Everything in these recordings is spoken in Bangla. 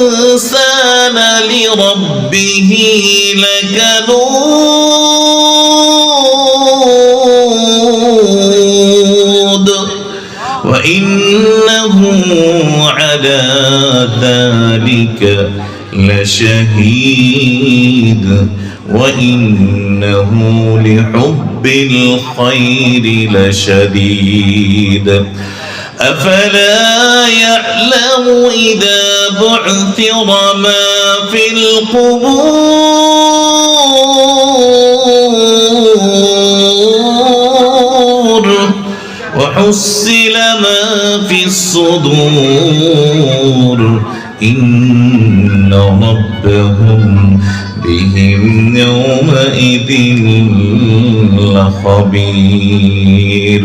الإنسان لربه لكنود وإنه على ذلك لشهيد وإنه لحب الخير لشديد أفلا يعلم إذا بعثر ما في القبور وحصل ما في الصدور إن ربهم بهم يومئذ لخبير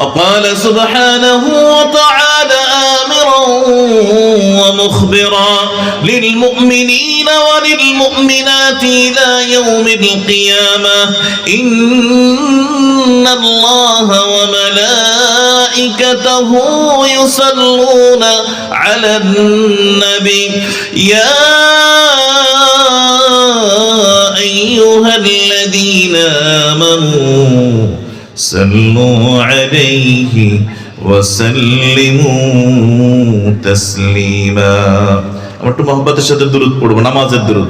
وقال سبحانه وتعالى آمرا ومخبرا للمؤمنين وللمؤمنات إلى يوم القيامة إن الله وملائكته يصلون على النبي. يا أيها الذين آمنوا صلوا عليه وسلموا تسليما আমরা একটু মহব্বতের সাথে দূরত পড়বো নামাজের দূরত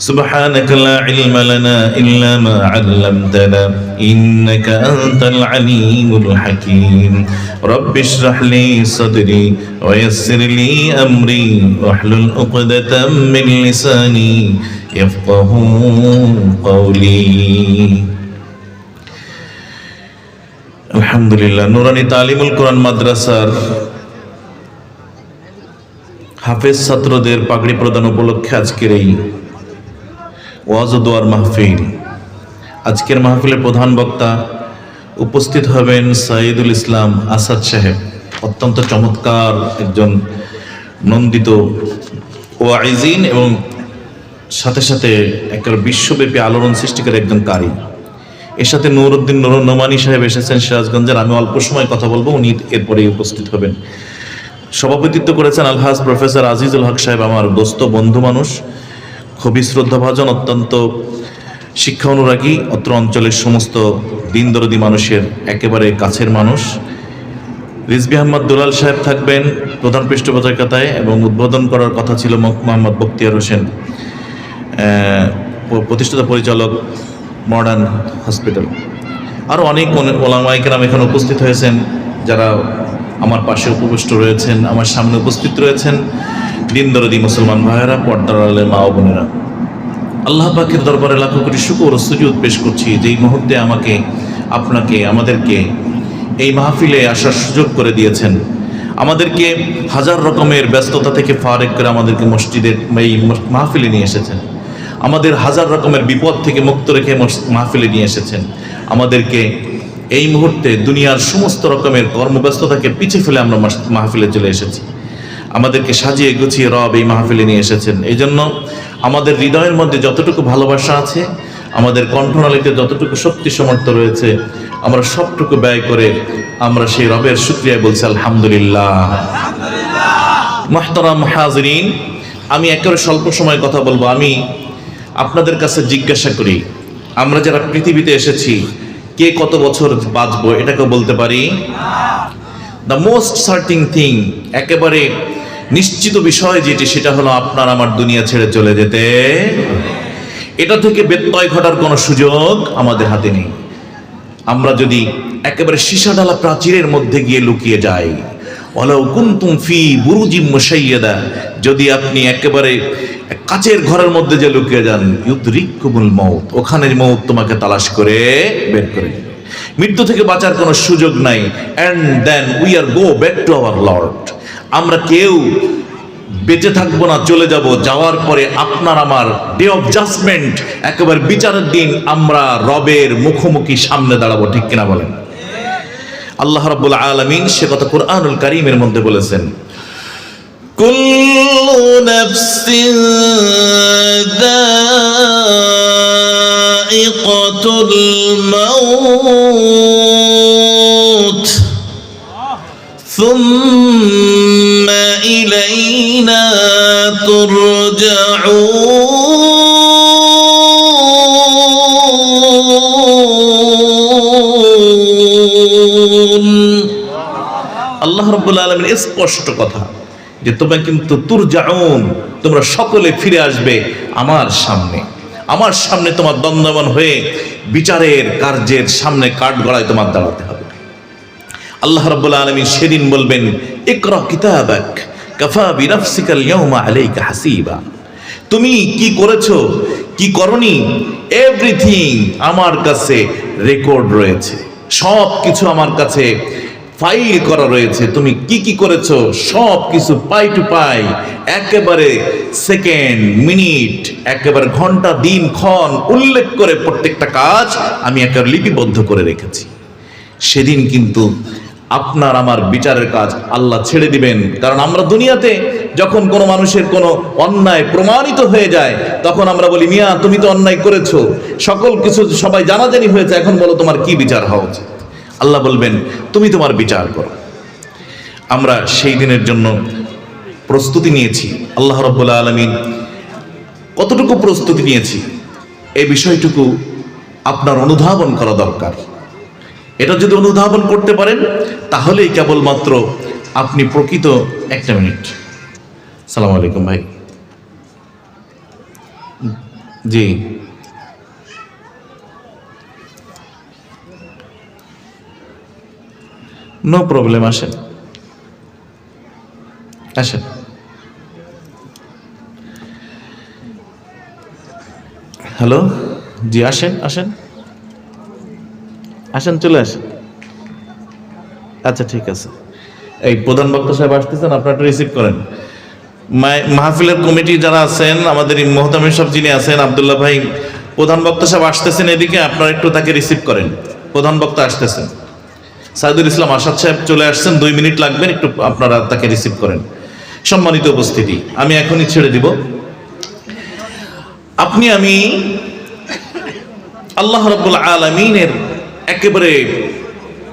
سبحانك لا علم لنا إلا ما علمتنا إنك أنت العليم الحكيم رب اشرح لي صدري ويسر لي أمري واحلل عقدة من لساني يفقه قولي আলহামদুলিল্লাহ নুরানি তালিমুল কোরআন মাদ্রাসার হাফেজ ছাত্রদের পাগড়ি প্রদান উপলক্ষে আজকের এই ওয়াজ দোয়ার মাহফিল। আজকের মাহফিলের প্রধান বক্তা উপস্থিত হবেন সাইদুল ইসলাম আসাদ সাহেব, অত্যন্ত চমৎকার একজন নন্দিত ওয়াইজিন এবং সাথে সাথে একটা বিশ্বব্যাপী আলোড়ন সৃষ্টিকারী একজন কারি। এর সাথে নুরুদ্দিন নুর নোমানি সাহেব এসেছেন সিরাজগঞ্জের, আমি অল্প সময় কথা বলব, উনি এরপরেই উপস্থিত হবেন। সভাপতিত্ব করেছেন আলহাজ প্রফেসর আজিজুল হক সাহেব, আমার দোস্ত, বন্ধু মানুষ। খুবই শ্রদ্ধাভাজন, অত্যন্ত শিক্ষা অনুরাগী, অত্র অঞ্চলের সমস্ত দিনদরদি মানুষের একেবারে কাছের মানুষ। রিজবি আহমদ দুলাল সাহেব থাকবেন প্রধান পৃষ্ঠপোষকতায় এবং উদ্বোধন করার কথা ছিল মোহাম্মদ বক্তিয়ার হোসেন প্রতিষ্ঠাতা পরিচালক মডার্ন হসপিটাল। আরও অনেক ওলামাইকেরাম এখানে উপস্থিত হয়েছেন যারা আমার পাশে উপবিষ্ট রয়েছেন, আমার সামনে উপস্থিত রয়েছেন দিন দরদি মুসলমান ভাইয়েরা, পর্দার আলে মা বোনেরা। আল্লাহ পাকের দরবারে লাখো কোটি শুকর সুজুদ পেশ করছি, যেই মুহূর্তে আমাকে, আপনাকে, আমাদেরকে এই মাহফিলে আসার সুযোগ করে দিয়েছেন। আমাদেরকে হাজার রকমের ব্যস্ততা থেকে ফারেক করে আমাদেরকে মসজিদের এই মাহফিলে নিয়ে এসেছেন। আমাদের হাজার রকমের বিপদ থেকে মুক্ত রেখে মাহফিলে নিয়ে এসেছেন। আমাদেরকে এই মুহূর্তে দুনিয়ার সমস্ত রকমের কর্মব্যস্ততাকে পিছে ফেলে আমরা মাহফিলে চলে এসেছি। আমাদেরকে সাজিয়ে গুছিয়ে রব এই মাহফিলে নিয়ে এসেছেন। এই জন্য আমাদের হৃদয়ের মধ্যে যতটুকু ভালোবাসা আছে, আমাদের কণ্ঠনালীতে যতটুকু শক্তি সমর্থ রয়েছে, আমরা সবটুকু ব্যয় করে আমরা সেই রবের শুক্রিয়ায় বলছি, আলহামদুলিল্লাহ। মাহতারাম হাজরিন, আমি একেবারে স্বল্প সময় কথা বলব। আমি আপনাদের কাছে জিজ্ঞাসা করি, আমরা যারা পৃথিবীতে এসেছি কে কত বছর বাঁচবো এটাকে বলতে পারি। দ্য মোস্ট সার্টিং থিং একেবারে নিশ্চিত বিষয় যেটি, সেটা হলো আপনার আমার দুনিয়া ছেড়ে চলে যেতে। এটা থেকে ব্যত্যয় ঘটার কোনো সুযোগ আমাদের হাতে নেই। আমরা যদি একেবারে সীসাডালা প্রাচীরের মধ্যে গিয়ে লুকিয়ে যাই ওয়ালাউ কুনতুম ফি বুরুজিম মুশাইয়াদা, যদি আপনি একেবারে কাচের ঘরের মধ্যে যে লুকিয়ে যান ইউদরিকুমুল মউত, ওখানের মউত তোমাকে তালাশ করে বের করে মৃত্যু থেকে বাঁচার কোনো সুযোগ নাই। And then we are go back to our lord আমরা কেউ বেঁচে থাকব না, চলে যাব। যাওয়ার পরে আপনার আমার ডে অফ জাজমেন্ট একেবারে বিচারের দিন আমরা রবের মুখোমুখি সামনে দাঁড়াবো, ঠিক কিনা বলেন? আল্লাহ রাব্বুল আলামিন সে কথা কোরআনুল কারীমের মধ্যে বলেছেন কুল্লু নাফসিন যায়িকাতুল মাউত ثم إلينا ترجعون আল্লাহ রব্বুল আলমিন স্পষ্ট কথা যে তোমরা কিন্তু তুরজাউন, তোমরা সকলে ফিরে আসবে আমার সামনে। আমার সামনে তোমার দ্বন্দ্বমান হয়ে বিচারের কার্যের সামনে কাঠ গড়ায় তোমার দাঁড়াতে হবে। আল্লাহ রাব্বুল আলামিন সেদিন বলবেন, ইকরা কিতাবাক, কাফা বিনাফসিকাল ইয়াউমা আলাইকা হাসিবা। তুমি কি করেছ? কি করনি? এভরিথিং আমার কাছে রেকর্ড রয়েছে। সব কিছু আমার কাছে ফাইল করা রয়েছে। তুমি কি কি করেছ? সব কিছু পাই টু পাই একেবারে সেকেন্ড মিনিট একেবারে ঘণ্টা, দিন, ক্ষণ উল্লেখ করে প্রত্যেকটা কাজ আমি একেবারে লিপিবদ্ধ করে রেখেছি। সেদিন কিন্তু আপনার আমার বিচারের কাজ আল্লাহ ছেড়ে দিবেন। কারণ আমরা দুনিয়াতে যখন কোনো মানুষের কোনো অন্যায় প্রমাণিত হয়ে যায়, তখন আমরা বলি, মিয়া, তুমি তো অন্যায় করেছ। সকল কিছু সবাই জানাজানি হয়েছে, এখন বলো তোমার কি বিচার হওয়া উচিত? আল্লাহ বলবেন, তুমি তোমার বিচার করো। আমরা সেই দিনের জন্য প্রস্তুতি নিয়েছি। আল্লাহ রব্বুল্লা আলমিন কতটুকু প্রস্তুতি নিয়েছি, এই বিষয়টুকু আপনার অনুধাবন করা দরকার। এটা যদি অনুধাবন করতে পারেন, তাহলেই কেবলমাত্র আপনি প্রকৃত একটা মিনিট। সালাম আলাইকুম ভাই। জি। নো প্রবলেম আসেন। আসেন। হ্যালো জি, আসেন আসেন। আসেন, চলে আসেন। আচ্ছা ঠিক আছে। এই প্রধান বক্তা সাহেব আসতেছেন আপনারা রিসিভ করেন। মাহফিলের কমিটি যারা আছেন, আমাদের এই মোহতামির সব যিনি আছেন, আবদুল্লাহ ভাই, প্রধান বক্তা সাহেব আসতেছেন এদিকে, আপনারা একটু তাকে রিসিভ করেন। প্রধান বক্তা আসতেছেন। সাইদুল ইসলাম আসাদ সাহেব চলে আসছেন, দুই মিনিট লাগবে, একটু আপনারা তাকে রিসিভ করেন। সম্মানিত উপস্থিতি, আমি এখনই ছেড়ে দিব। আপনি, আমি আল্লাহ রব্বুল আলমিনের একেবারে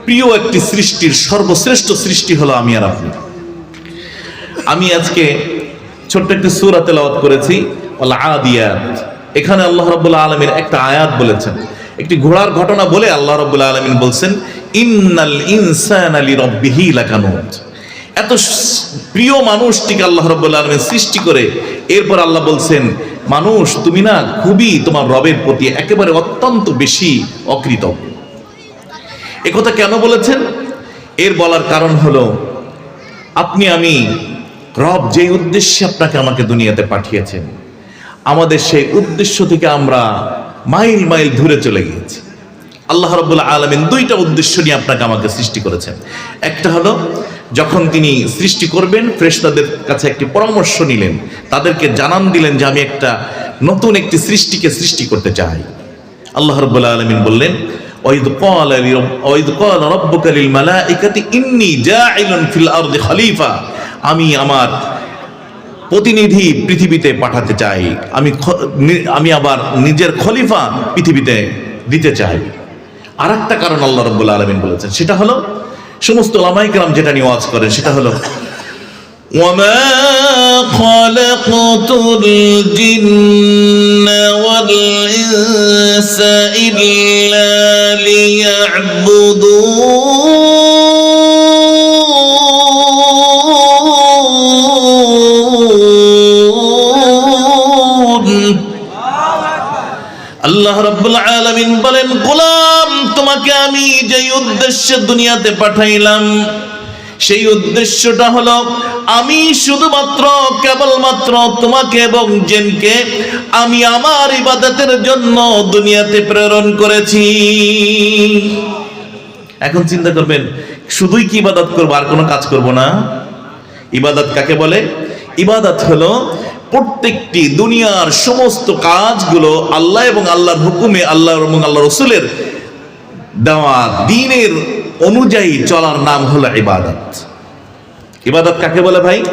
প্রিয় একটি সৃষ্টির সর্বশ্রেষ্ঠ সৃষ্টি হলো আমি আর আপনি। আমি আজকে ছোট্ট একটি সুরা তেলাওয়াত করেছি আদিয়াত। এখানে আল্লাহ রাব্বুল আলামিন একটা আয়াত বলেছেন। একটি ঘোড়ার ঘটনা বলে আল্লাহ রাব্বুল আলামিন বলছেন, ইন্নাল ইনসানা লিরাব্বিহি লাকানুত। এত প্রিয় মানুষটিকে আল্লাহ রাব্বুল আলামিন সৃষ্টি করে, এরপর আল্লাহ বলছেন, মানুষ, তুমি না খুবই তোমার রবের প্রতি একেবারে অত্যন্ত বেশি অকৃতজ্ঞ। একথা কেন বলেছেন? এর বলার কারণ হলো, আপনি, আমি, রব যে উদ্দেশ্যে আপনাকে আমাকে দুনিয়াতে পাঠিয়েছেন, আমাদের সেই উদ্দেশ্য থেকে আমরা মাইল মাইল দূরে চলে গিয়েছি। আল্লাহ রব্বুল আলমিন দুইটা উদ্দেশ্য নিয়ে আপনাকে আমাকে সৃষ্টি করেছেন। একটা হলো, যখন তিনি সৃষ্টি করবেন, ফ্রেশতাদের কাছে একটি পরামর্শ নিলেন, তাদেরকে জানান দিলেন যে আমি একটা নতুন একটি সৃষ্টিকে সৃষ্টি করতে চাই। আল্লাহ রব্বুল আলমিন বললেন ওয়াইদ ক্বালা লিরব- ওয়াইদ ক্বালা রাব্বুকা লিল মালাইকাতি ইন্নী জাইলুন ফিল আরদি খলিফা আমি আমার প্রতিনিধি পৃথিবীতে পাঠাতে চাই আমি খ- নি- আমি আবার নিজের খলিফা পৃথিবীতে দিতে চাই আর একটা কারণ আল্লাহ রব্বুল আলমিন বলেছেন সেটা হলো সমস্ত লামাইকরাম যেটা নিয়ে ওয়াজ করেন সেটা হলো وما خلقت الجن والإنس إلا ليعبدون আল্লাহ রাব্বুল আলামিন বলেন গোলাম তোমাকে আমি যেই উদ্দেশ্যে দুনিয়াতে পাঠাইলাম সেই উদ্দেশ্যটা হলো, আমি শুধুমাত্র, কেবলমাত্র তোমাকে এবং জেনকে আমি আমার ইবাদতের জন্য দুনিয়াতে প্রেরণ করেছি। এখন চিন্তা করবেন, শুধুই কি ইবাদত করব, আর কোনো কাজ করব না? ইবাদত কাকে বলে? ইবাদত হলো, প্রত্যেকটি দুনিয়ার সমস্ত কাজগুলো আল্লাহ এবং আল্লাহর হুকুমে আল্লাহ এবং আল্লাহ রসুলের দেওয়া দিনের অনুযায়ী চলার নাম হলো ইবাদত। ইবাদত কাকে বলে ভাই?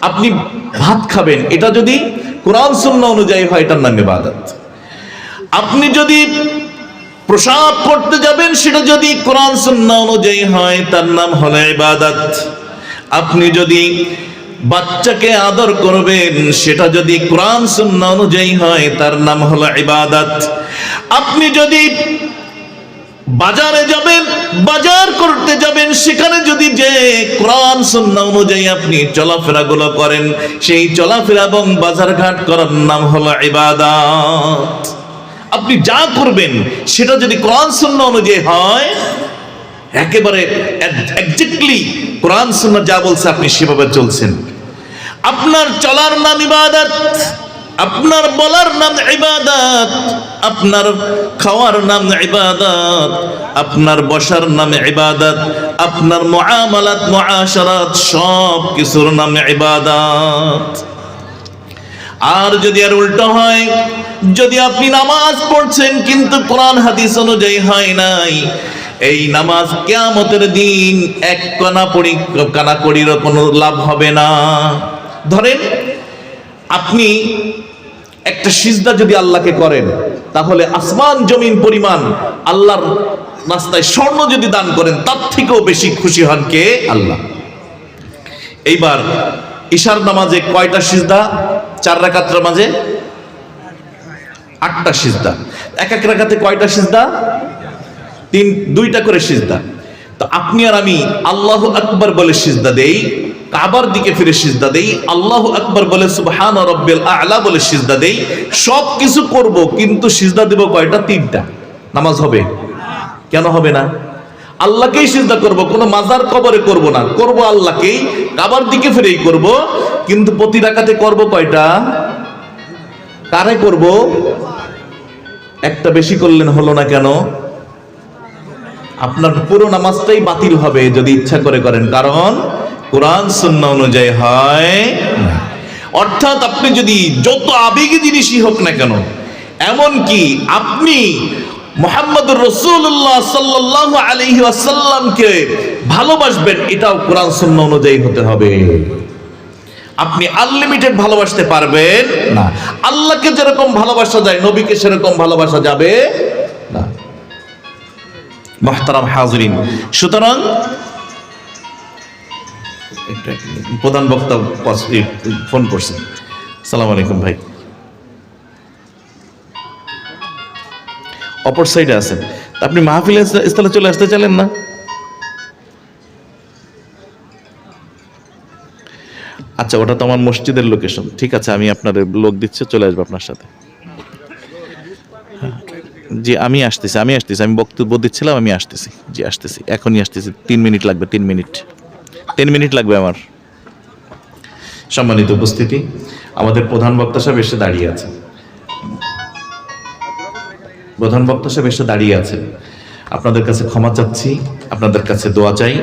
আপনি ভাত খাবেন, এটা যদি কোরআন সুন্নাহ অনুযায়ী হয়, এটার নাম ইবাদত। আপনি যদি প্রসাব করতে যাবেন, সেটা যদি কোরআন সুন্নাহ অনুযায়ী হয়, তার নাম হলো ইবাদত। আপনি যদি বাচ্চাকে আদর করবেন, সেটা যদি কোরআন সুন্নাহ অনুযায়ী হয়, তার নাম হলো ইবাদত। আপনি যদি বাজারে যাবেন, বাজার করতে যাবেন, সেখানে যদি যে কোরআন, সুন্নাহ অনুযায়ী আপনি চলাফেরা গুলো করেন, সেই চলাফেরা এবং বাজার ঘাট করার নাম হলো ইবাদত। আপনি যা করবেন, সেটা যদি কোরআন, সুন্নাহ অনুযায়ী হয়, একেবারে একজ্যাক্টলি কোরআন, সুন্নাহ যা বলছে আপনি সেভাবে চলছেন। আপনার চলার নাম ইবাদত। আপনার বলার নাম ইবাদত, আপনার খাওয়ার নাম ইবাদত, আপনার বসার নাম ইবাদত, আপনার মুআমালাত, মুআশারাত, সব কিছুর নাম ইবাদত। আর যদি আর উল্টো হয়, যদি আপনি নামাজ পড়ছেন কিন্তু কোরআন, হাদিস অনুযায়ী হয় নাই, এই নামাজ কেয়ামতের দিন এক কানা পড়ি, কানা কড়িরও কোনো লাভ হবে না। ধরেন, আপনি একটা সিজদা যদি আল্লাহকে করেন, তাহলে আসমান জমিন পরিমাণ আল্লাহর রাস্তায় স্বর্ণ যদি দান করেন, তার থেকেও বেশি খুশি হন কে? আল্লাহ। এইবার ঈশার নামাজে কয়টা সিজদা? চার রাকাতের মাঝে আটটা সিজদা। এক এক রাকাতে কয়টা সিজদা? তিন, দুইটা করে সিজদা। তো আপনি আর আমি আল্লাহ আকবার বলে সিজদা দেই। কাবার দিকে ফিরে সিজদা দেই, আল্লাহ আকবার বলে সুবহান রব্বিল আলা বলে সিজদা দেই সব কিছু করব কিন্তু সিজদা দেব কয়টা? তিনটা। নামাজ হবে? কেন হবে না? আল্লাহকেই সিজদা করব, কোনো মাজার কবরে করব না। করব আল্লাহকেই, কাবার দিকে ফিরেই করব, কিন্তু প্রতি রাকাতে করব কয়টা? কারে করব? একটা বেশি করলেন হলো না কেন? আপনার পুরো নামাজটাই বাতিল হবে যদি ইচ্ছা করে করেন। কারণ কোরআন সুন্নাহ অনুযায়ী হয় অর্থাৎ আপনি যদি যত আবেগী জিনিসই হোক না কেন এমন কি আপনি মোহাম্মদুর রসুল্লাহ সাল্লাহ আলহি আসাল্লামকে ভালোবাসবেন, এটাও কোরআন সুন্নাহ অনুযায়ী হতে হবে। আপনি আনলিমিটেড ভালোবাসতে পারবেন না। আল্লাহকে যেরকম ভালোবাসা যায়, নবীকে সেরকম ভালোবাসা যাবে না। মাহতারাম হাজরিন, সুতরাং প্রধান বক্তা ফোন করছেন। সালাম আলাইকুম ভাই। অপর সাইডে আছেন। আপনি মাহফিলের স্থলে চলে আসতে চাইলেন না? আচ্ছা ওটা তো আমার মসজিদের লোকেশন ঠিক আছে, আমি আপনার লোক দিচ্ছে, চলে আসব আপনার সাথে। জি, আমি আসতেছি আমি আসতেছি, আমি বক্তব্য দিচ্ছিলাম, আমি আসতেছি। জি, আসতেছি। এখনই আসতেছি, তিন মিনিট লাগবে, তিন মিনিট। তিন মিনিট লাগবে আমার। সম্মানিত উপস্থিতি, আমাদের প্রধান বক্তা সাহেব এসে দাঁড়িয়ে আছে প্রধান বক্তা সাহেব এসে দাঁড়িয়ে আছে আপনাদের কাছে ক্ষমা চাচ্ছি, আপনাদের কাছে দোয়া চাই।